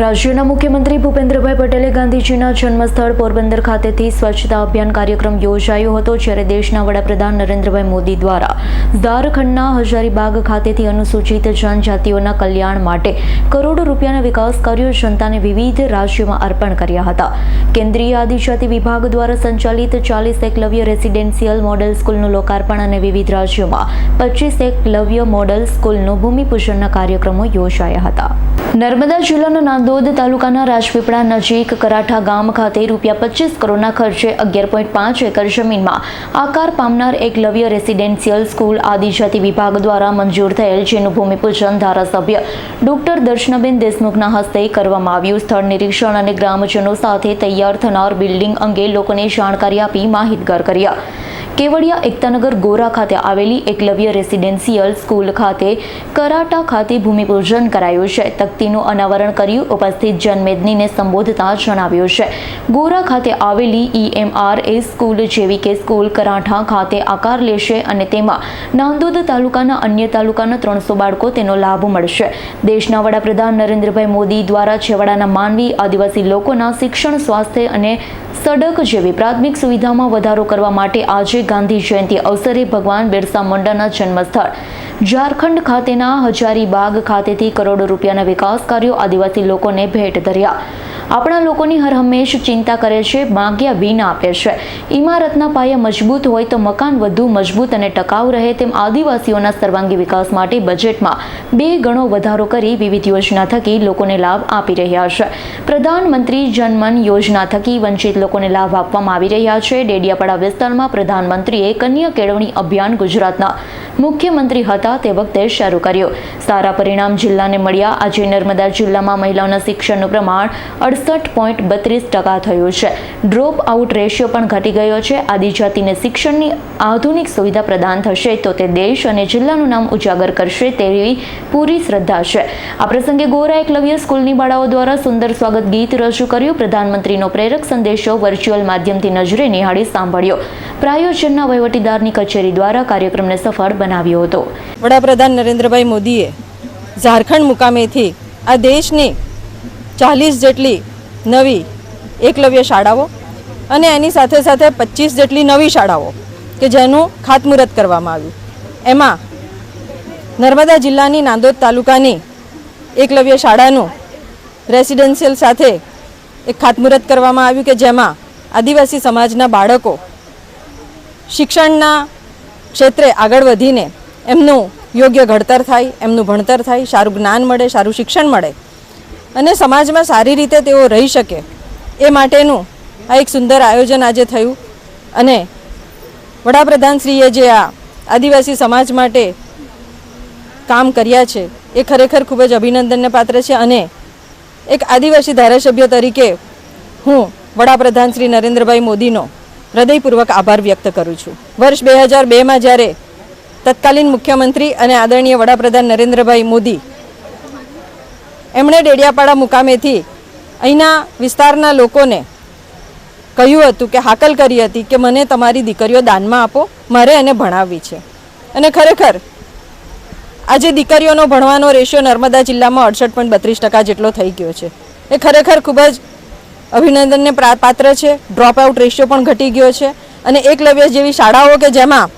રાજ્યના મુખ્યમંત્રી ભૂપેન્દ્રભાઈ પટેલે ગાંધીજીના જન્મસ્થળ પોરબંદર ખાતેથી સ્વચ્છતા અભિયાન કાર્યક્રમ યોજાયો હતો, જ્યારે દેશના વડાપ્રધાન નરેન્દ્રભાઈ મોદી દ્વારા ઝારખંડના હજારીબાગ ખાતેથી અનુસૂચિત જનજાતિઓના કલ્યાણ માટે કરોડો રૂપિયાના વિકાસ કાર્યો જનતાને વિવિધ રાજ્યોમાં અર્પણ કર્યા હતા. કેન્દ્રીય આદિજાતિ વિભાગ દ્વારા સંચાલિત ચાલીસ એકલવ્ય રેસિડેન્શિયલ મોડેલ સ્કૂલનું લોકાર્પણ અને વિવિધ રાજ્યોમાં પચીસ એકલવ્ય મોડેલ સ્કૂલનું ભૂમિપૂજનના કાર્યક્રમો યોજાયા હતા. નર્મદા જિલ્લાના નાંદોદ તાલુકાના રાજપીપળા નજીક કરાઠા ગામ ખાતે રૂપિયા પચીસ કરોડના ખર્ચે અગિયાર પોઈન્ટ પાંચ એકર જમીનમાં આકાર પામનાર એકલવ્ય રેસિડેન્શિયલ સ્કૂલ આદિજાતિ વિભાગ દ્વારા મંજૂર થયેલ, જેનું ભૂમિપૂજન ધારાસભ્ય ડોક્ટર દર્શનબેન દેશમુખના હસ્તે કરવામાં આવ્યું. સ્થળ નિરીક્ષણ અને ગ્રામજનો સાથે તૈયાર થનાર બિલ્ડિંગ અંગે લોકોને જાણકારી આપી માહિતગાર કર્યા. કેવડિયા એકતાનગર ગોરા ખાતે આવેલી એકલવ્ય રેસિડેન્શિયલ સ્કૂલ ખાતે કરાટા ખાતે ભૂમિપૂજન કરાયું છે. તકતીનું અનાવરણ કર્યું, ઉપસ્થિત જનમેદનીને સંબોધતા જણાવ્યું છે. ગોરા ખાતે આવેલી ઈએમઆર એ સ્કૂલ જેવી કે સ્કૂલ કરાઠા ખાતે આકાર લેશે અને તેમાં નાંદોદ તાલુકાના અન્ય તાલુકાના ત્રણસો બાળકો તેનો લાભ મળશે. દેશના વડાપ્રધાન નરેન્દ્રભાઈ મોદી દ્વારા છેવાડાના માનવી આદિવાસી લોકોના શિક્ષણ, સ્વાસ્થ્ય અને સડક જેવી પ્રાથમિક સુવિધામાં વધારો કરવા માટે આજે ગાંધી જયંતિ અવસરે ભગવાન બિરસા મુંડાના જન્મસ્થળ ઝારખંડ ખાતેના હજારીબાગ ખાતેથી કરોડો રૂપિયાના વિકાસ કાર્યો આદિવાસી લોકોને ભેટ ધર્યા. આપણા લોકોની હર હંમેશ ચિંતા કરે છે, માગ્યા વિના આપે છે. ઇમારતના પાયા મજબૂત હોય તો મકાન વધુ મજબૂત અને ટકાઉ રહે તેમ આદિવાસીઓના સર્વાંગી વિકાસ માટે બજેટમાં બે ગણો વધારો કરી વિવિધ યોજના થકી લોકોને લાભ આપી રહ્યા છે. પ્રધાનમંત્રી જનમન યોજના થકી વંચિત લોકોને લાભ આપવામાં આવી રહ્યા છે. ડેડિયાપાડા વિસ્તારમાં પ્રધાનમંત્રીએ કન્યા કેળવણી અભિયાન ગુજરાતના મુખ્યમંત્રી હતા તે વખતે શરૂ કર્યો. સારા પરિણામ જિલ્લાને મળ્યા. આજે નર્મદા જિલ્લામાં મહિલાઓના શિક્ષણનું પ્રમાણ અડસઠ પોઈન્ટ બત્રીસ ટકા થયું છે. ડ્રોપ આઉટ રેશિયો પણ ઘટી ગયો છે. આદિજાતિને શિક્ષણની આધુનિક સુવિધા પ્રદાન થશે તો તે દેશ અને જિલ્લાનું નામ ઉજાગર કરશે તેવી પૂરી શ્રદ્ધા છે. આ પ્રસંગે ગોરા એકલવ્ય સ્કૂલની બાળાઓ દ્વારા સુંદર સ્વાગત ગીત રજૂ કર્યું. પ્રધાનમંત્રીનો પ્રેરક સંદેશો વર્ચ્યુઅલ માધ્યમથી નજરે નિહાળી સાંભળ્યો. પ્રાયોજનના વહીવટીદારની કચેરી દ્વારા કાર્યક્રમને સફળ બનાવ્યો હતો. વડાપ્રધાન નરેન્દ્રભાઈ મોદીએ ઝારખંડ મુકામેથી આ દેશની ચાલીસ જેટલી નવી એકલવ્ય શાળાઓ અને એની સાથે સાથે પચીસ જેટલી નવી શાળાઓ કે જેનું ખાતમુહૂર્ત કરવામાં આવ્યું. એમાં નર્મદા જિલ્લાની નાંદોદ તાલુકાની એકલવ્ય શાળાનું રેસિડેન્શિયલ સાથે એક ખાતમુહૂર્ત કરવામાં આવ્યું કે જેમાં આદિવાસી સમાજના બાળકો શિક્ષણના ક્ષેત્રે આગળ વધીને એમનું યોગ્ય ઘડતર થાય, એમનું ભણતર થાય, સારું જ્ઞાન મળે, સારું શિક્ષણ મળે અને સમાજમાં સારી રીતે તેઓ રહી શકે એ માટેનું આ એક સુંદર આયોજન આજે થયું અને વડાપ્રધાનશ્રીએ જે આ આદિવાસી સમાજ માટે કામ કર્યા છે એ ખરેખર ખૂબ જ અભિનંદનને પાત્ર છે અને એક આદિવાસી ધારાસભ્ય તરીકે હું વડાપ્રધાન શ્રી નરેન્દ્રભાઈ મોદીનો હૃદયપૂર્વક આભાર વ્યક્ત કરું છું. વર્ષ બે હજાર બેમાં જ્યારે તત્કાલીન મુખ્યમંત્રી અને આદરણીય વડાપ્રધાન નરેન્દ્રભાઈ મોદી એમણે ડેડિયાપાડા મુકામેથી અહીંના વિસ્તારના લોકોને કહ્યું હતું કે હાકલ કરી હતી કે મને તમારી દીકરીઓ દાનમાં આપો, મારે એને ભણાવવી છે. અને ખરેખર આજે દીકરીઓનો ભણવાનો રેશિયો નર્મદા જિલ્લામાં અડસઠ પોઈન્ટ બત્રીસ ટકા જેટલો થઈ ગયો છે. એ ખરેખર ખૂબ જ અભિનંદનને પાત્ર છે. ડ્રોપ આઉટ રેશિયો પણ ઘટી ગયો છે. અને એકલવ્ય જેવી શાળાઓ કે જેમાં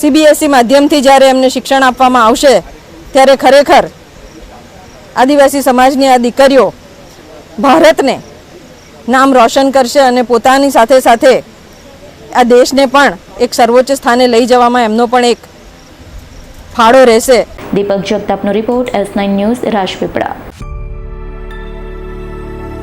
સીબીએસઈ માધ્યમથી જ્યારે એમને શિક્ષણ આપવામાં આવશે, ત્યારે ખરેખર આદિવાસી સમાજની આ દીકરીઓ ભારતને નામ રોશન કરશે અને પોતાની સાથે સાથે આ દેશને પણ એક સર્વોચ્ચ સ્થાને લઈ જવામાં એમનો પણ એક ફાળો રહેશે. Deepak જગતાપનો report S nine news Rajpipla